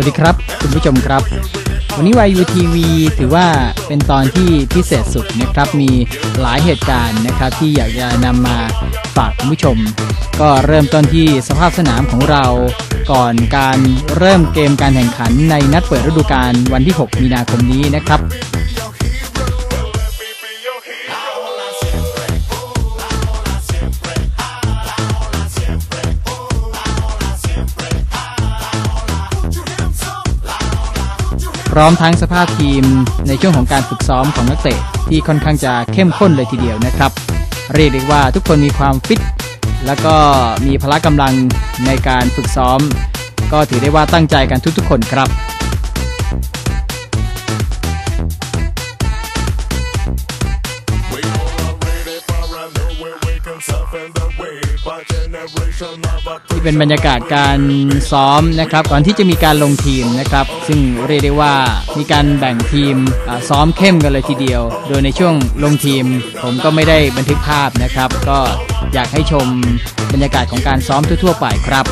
วัสดีครับ คุณผู้ชมครับ วันนี้วายูทีวีถือว่าเป็นตอนที่พิเศษสุดนะครับ มีหลายเหตุการณ์นะครับที่อยากจะนำมาฝากคุณผู้ชม ก็เริ่มต้นที่สภาพสนามของเราก่อนการเริ่มเกมการแข่งขันในนัดเปิดฤดูกาลวันที่ 6 มีนาคมนี้นะครับ พร้อมทั้งสภาพทีมในช่วงของการฝึกซ้อมของนักเตะที่ค่อนข้างจะเข้มข้นเลยทีเดียวนะครับ เรียกได้ว่าทุกคนมีความฟิต แล้วก็มีพละกำลังในการฝึกซ้อม ก็ถือได้ว่าตั้งใจกันทุกๆ คนครับ ที่เป็นบรรยากาศการซ้อมนะครับก่อนที่จะมีการลงทีมนะครับ ซึ่งเรียกได้ว่ามีการแบ่งทีมซ้อมเข้มกันเลยทีเดียว โดยในช่วงลงทีม ผมก็ไม่ได้บันทึกภาพนะครับ ก็อยากให้ชมบรรยากาศของการซ้อมทั่วๆไปครับ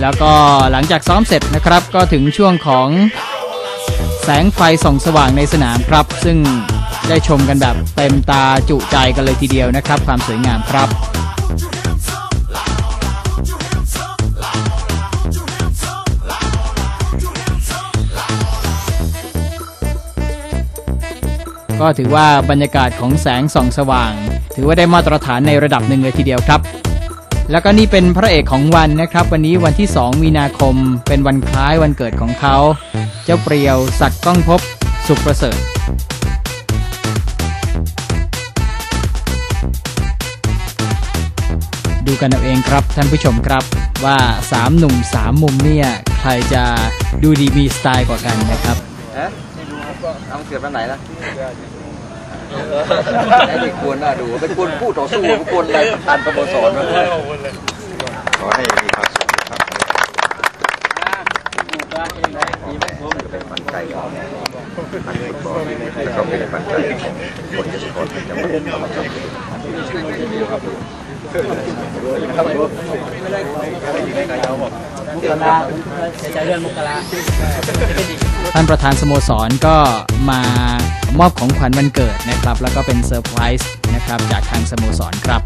แล้วก็หลังจากซ้อมเสร็จนะครับ ก็ถึงช่วงของแสงไฟส่องสว่างในสนามครับ ซึ่ง ได้ชมกันแบบเต็มตาจุใจกันเลยทีเดียวนะครับ ความสวยงามครับก็ถือว่าบรรยากาศของแสงส่องสว่าง ถือว่าได้มาตรฐานในระดับหนึ่งเลยทีเดียวครับ แล้วก็นี่เป็นพระเอกของวันนะครับ วันนี้วันที่ 2 มีนาคม เป็นวันคล้ายวันเกิดของเขา เจ้าเปรียวศักดิ์ก้องพบสุขประเสริฐ ดูกันเอาเองครับท่านผู้ชมครับว่า 3 หนุ่ม 3 มุมเนี่ยใครจะดูดีมีสไตล์กว่ากันนะครับฮะเอาเกิดวันไหนล่ะไอ้นี่ควรน่าดูเป็นควรพูดต่อสู้เป็นควรอะไรประธานสโมสรนะขอให้มีความสุขครับเป็นฝันใจของนักฟุตบอลแล้วก็เป็นฝันใจของคนยโสธรจังหวัด ครปฐมท่านประธานสโมสรก็มามอบของขวัญวันเกิดนะครับ แล้วก็เป็นเซอร์ไพรส์นะครับจากทางสโมสรครับ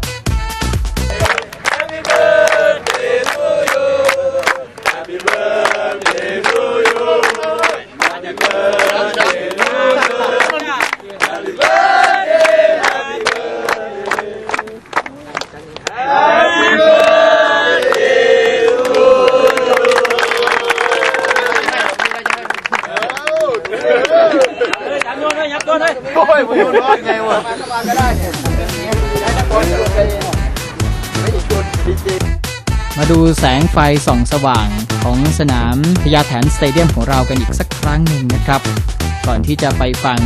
มาดูแสงไฟส่องสว่างของสนามพญาแถนสเตเดียมของเรากันอีกสักครั้งหนึ่งนะครับ ก่อนที่จะไปฟัง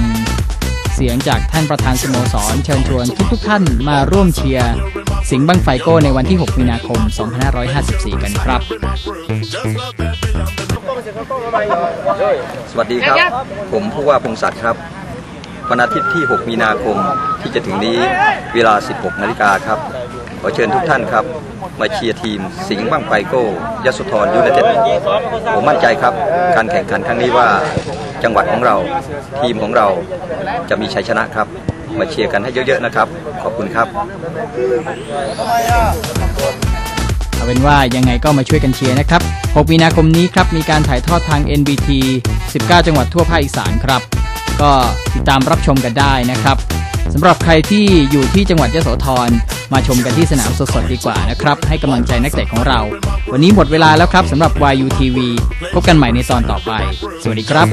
เสียงจากท่านประธานสโมสรเชิญชวนทุกๆท่านมาร่วมเชียร์สิงห์บังไฟโก้ในวันที่ 6 มีนาคม 2554 กันครับ สวัสดีครับ ผมผู้ว่าพงศักดิ์ครับ วันอาทิตย์ที่ 6 มีนาคมที่จะถึงนี้เวลา 16 นาฬิกาครับ ขอเชิญทุกท่านครับ มาเชียร์ทีม สิงห์บังไฟโก้ยโสธรยูไนเต็ดผมมั่นใจครับ การแข่งขันครั้งนี้ว่าจังหวัดของเราทีมของเราจะมีชัยชนะครับ มาเชียร์กันให้เยอะๆนะครับ ขอบคุณครับเอาเป็นว่ายังไงก็มาช่วยกันเชียร์นะครับ 6 มีนาคมนี้ครับมีการถ่ายทอดทาง NBT 19 จังหวัดทั่วภาคอีสานครับ ก็ติดตามรับชมกันได้นะครับสำหรับใครที่อยู่ที่จังหวัดยโสธรมาชมกันที่สนามสดๆดีกว่านะครับ ให้กำลังใจนักเตะของเรา วันนี้หมดเวลาแล้วครับสำหรับ YUTV พบกันใหม่ในตอนต่อไป สวัสดีครับ